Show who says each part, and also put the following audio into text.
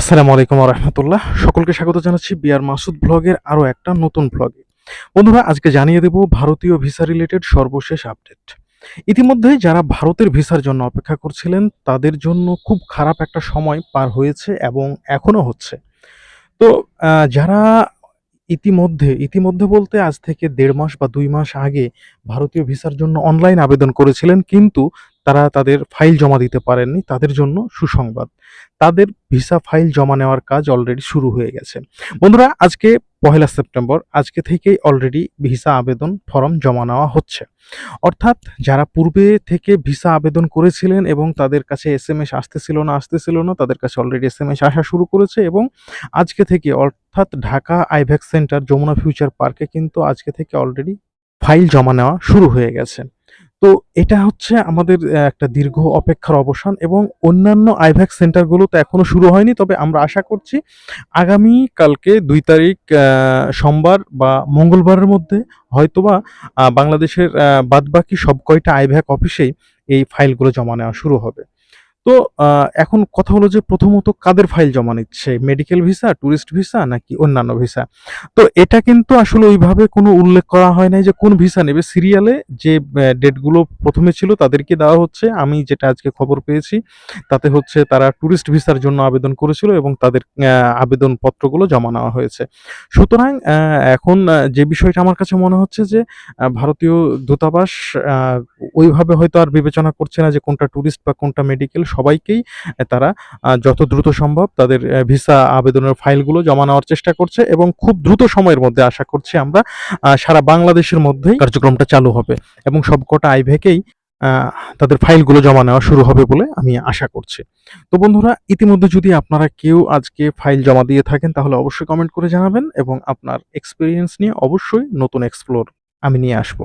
Speaker 1: আসসালামু আলাইকুম রহমতুল্লাহ। সকলকে স্বাগত জানাচ্ছি বিআর মাসুদ ব্লগের আরও একটা নতুন ব্লগে। বন্ধুরা, আজকে জানিয়ে দেব ভারতীয় ভিসা রিলেটেড সর্বশেষ আপডেট। ইতিমধ্যে যারা ভারতের ভিসার জন্য অপেক্ষা করছিলেন, তাদের জন্য খুব খারাপ একটা সময় পার হয়েছে এবং এখনও হচ্ছে। তো যারা ইতিমধ্যে ইতিমধ্যে বলতে আজ থেকে দেড় মাস বা দুই মাস আগে ভারতীয় ভিসার জন্য অনলাইন আবেদন করেছিলেন, কিন্তু তারা তাদের ফাইল জমা দিতে পারেননি, তাদের জন্য সুসংবাদ। তাদের ভিসা ফাইল জমা নেওয়ার কাজ অলরেডি শুরু হয়ে গেছে। বন্ধুরা, আজকে পহেলা সেপ্টেম্বর, আজকে থেকেই অলরেডি ভিসা আবেদন ফর্ম জমা নেওয়া হচ্ছে। অর্থাৎ যারা পূর্বে থেকে ভিসা আবেদন করেছিলেন এবং তাদের কাছে এস এম এস আসতেছিল না আসতেছিল না, তাদের কাছে অলরেডি এস এম এস আসা শুরু করেছে এবং আজকে থেকে, অর্থাৎ ঢাকা আইভ্যাক্স সেন্টার যমুনা ফিউচার পার্কে কিন্তু আজকে থেকে অলরেডি ফাইল জমা নেওয়া শুরু হয়ে গেছে। তো এটা হচ্ছে আমাদের একটা দীর্ঘ অপেক্ষার অবসান এবং অন্যান্য আইভ্যাক সেন্টারগুলো তো এখনও শুরু হয়নি, তবে আমরা আশা করছি আগামী কালকে দুই তারিখ সোমবার বা মঙ্গলবারের মধ্যে হয়তোবা বাংলাদেশের বাদবাকি সব কয়টা আইভ্যাক অফিসেই এই ফাইলগুলো জমা নেওয়া শুরু হবে। তো এখন কথা হলো যে প্রথমত কাদের ফাইল জমা নিচ্ছে? মেডিকেল ভিসা ট্যুরিস্ট ভিসা নাকি অন্যান্য ভিসা তো এটা কিন্তু আসলে ওইভাবে কোনো উল্লেখ করা হয় নাই যে কোন ভিসা নেবে। সিরিয়ালে যে ডেটগুলো প্রথমে ছিল তাদেরকে দেওয়া হচ্ছে। আমি যেটা আজকে খবর পেয়েছি, তাতে হচ্ছে তারা ট্যুরিস্ট ভিসার জন্য আবেদন করেছিল এবং তাদের আবেদন পত্রগুলো জমা নেওয়া হয়েছে। সুতরাং এখন যে বিষয়টা আমার কাছে মনে হচ্ছে যে ভারতীয় দূতাবাস ওইভাবে হয়তো আর বিবেচনা করছে না যে কোনটা ট্যুরিস্ট বা কোনটা মেডিকেল সবাইকেই তারা যত দ্রুত সম্ভব তাদের ভিসা আবেদনের ফাইলগুলো জমা নেওয়ার চেষ্টা করছে এবং খুব দ্রুত সময়ের মধ্যে আশা করছি আমরা সারা বাংলাদেশের মধ্যেই কার্যক্রমটা চালু হবে এবং সবকটা আইভেকেই তাদের ফাইলগুলো জমা নেওয়া শুরু হবে বলে আমি আশা করছি। তো বন্ধুরা, ইতিমধ্যে যদি আপনারা কেউ আজকে ফাইল জমা দিয়ে থাকেন, তাহলে অবশ্যই কমেন্ট করে জানাবেন এবং আপনার এক্সপিরিয়েন্স নিয়ে অবশ্যই নতুন এক্সপ্লোর আমি নিয়ে আসব।